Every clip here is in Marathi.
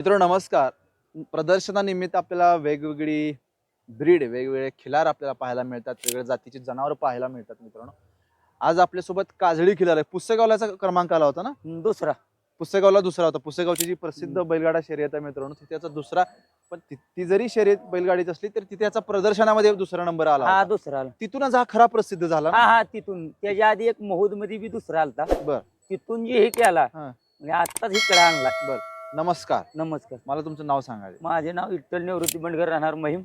मित्र नमस्कार. प्रदर्शनानिमित्त आपल्याला वेगवेगळी ब्रीड वेगवेगळे खिलार आपल्याला पाहायला मिळतात. वेगवेगळ्या जातीची जनावर पाहायला मिळतात मित्रांनो. आज आपल्यासोबत काजळी खिलार आहे. पुसेगावलाचा क्रमांक आला होता ना? दुसरा. पुसेगावला दुसरा होता. पुसेगावची जी प्रसिद्ध. बैलगाडा शर्यत आहे मित्रांनो तिथे त्याचा दुसरा पण ति- ती जरी शर्यत बैलगाडीची असली तर तिथे याचा प्रदर्शनामध्ये दुसरा नंबर आला हा होता. दुसरा आला. तिथूनच हा खरा प्रसिद्ध झाला. हा हा तिथून. त्याच्या आधी एक महुदमध्ये बी दुसरा आलता. बर. तिथून जे हे केला हा. म्हणजे आत्ताच इकडे आणला. नमस्कार. नमस्कार. मला तुमचं नाव सांगायचं माझे नाव विठ्ठल निवृत्ती बंडगर राहणार महिम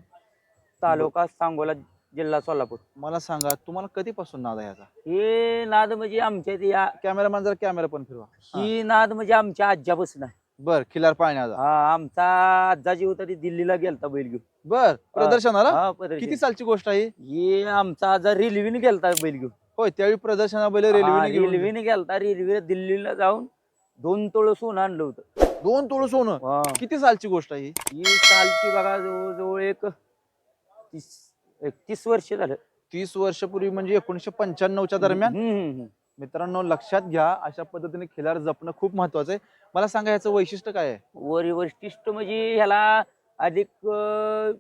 तालुका सांगोला जिल्हा सोलापूर. मला सांगा तुम्हाला कधीपासून नाद आहे याचा? हे नाद म्हणजे आमच्या इथे या कॅमेरामॅन जर कॅमेरा पण फिरवा. हा. नाद म्हणजे आमच्या आज्यापासून आहे. बर खिलार पाहण्याचा हा आमचा आजा जी होता ती दिल्लीला गेलता बैल घेऊन. बर प्रदर्शनाला? हा, प्रदर्शन. किती सालची गोष्ट आहे ही? हे आमचा आजा रेल्वेने गेलता बैल घेऊन. होय त्यावेळी प्रदर्शना बैल हा, रेल्वेने घेऊन. रेल्वेने गेलता रेल्वे दिल्लीला जाऊन दोन तोळ सोनं आणलं होतं. दोन तोळ सोनं. किती सालची गोष्ट आहे ही? ही सालची बघा जवळजवळ एक तीस एक तीस वर्ष झालं तीस वर्षपूर्वी म्हणजे एकोणीशे पंच्याण्णवच्या दरम्यान हम्म, हम्म, हम्म. मित्रांनो लक्षात घ्या अशा पद्धतीने खिलार जपणं खूप महत्वाचं आहे मला सांगा याचं वैशिष्ट्य काय आहे वरी वैशिष्ट्य म्हणजे ह्याला अधिक अं,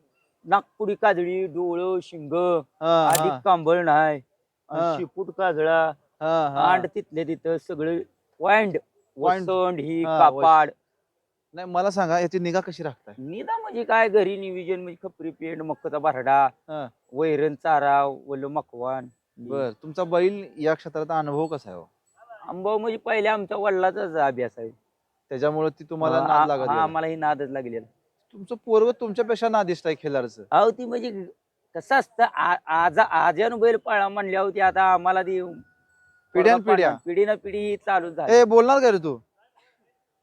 नागपुडी काजळी डोळं शिंग हा, अधिक हा, कांबळ नाही हा. शिपूट काजळा हा, हा. आंड तिथले तिथं सगळे वांड वांड. वसंड ही हा, कापाड नाही मला सांगा याची निगा कशी राखताय निदा म्हणजे काय घरी निविजन म्हणजे खपरी पेंड मक्काचा भरडा हा. वैरण चारा वल मकवान बर तुमचा बैल या क्षेत्राचा अनुभव कसा आहे हो? आंबा म्हणजे पहिल्या आमच्या वडिलाचाच अभ्यास आहे त्याच्यामुळे ती तुम्हाला हा, नाद लागत हा, गेला. आम्हाला ही नादच लागलेला तुमचं पूर्व तुमच्यापेक्षा नादिष्ट आहे खिलारचं अहो ती म्हणजे कसं असतं आ- आज आज्यानं बैल पाळा म्हणल्यावर ती आता आम्हाला ती पिढ्यान पिढ्या. पिढी ना पिढी चालू झाली ए बोलणार का रे तू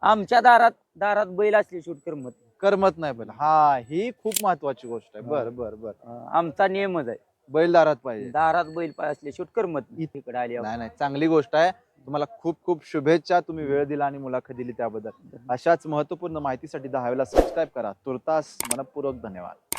आमच्या दारात दारात बैल असली शूट करमत नाही. करमत नाही बैल. हा ही खूप महत्वाची गोष्ट आहे. बर बर बर. अं, आमचा नियमच आहे. बैल दारात पाहिजे. दारात बैल पाय असले शूट करमत नाही. इकडे आली नाही नाही चांगली गोष्ट आहे. तुम्हाला खूप खूप शुभेच्छा. तुम्ही वेळ दिला आणि मुलाखत दिली त्याबद्दल. अशाच महत्त्वपूर्ण माहितीसाठी दहावेला सबस्क्राईब करा. तुर्तास मनपूर्वक धन्यवाद.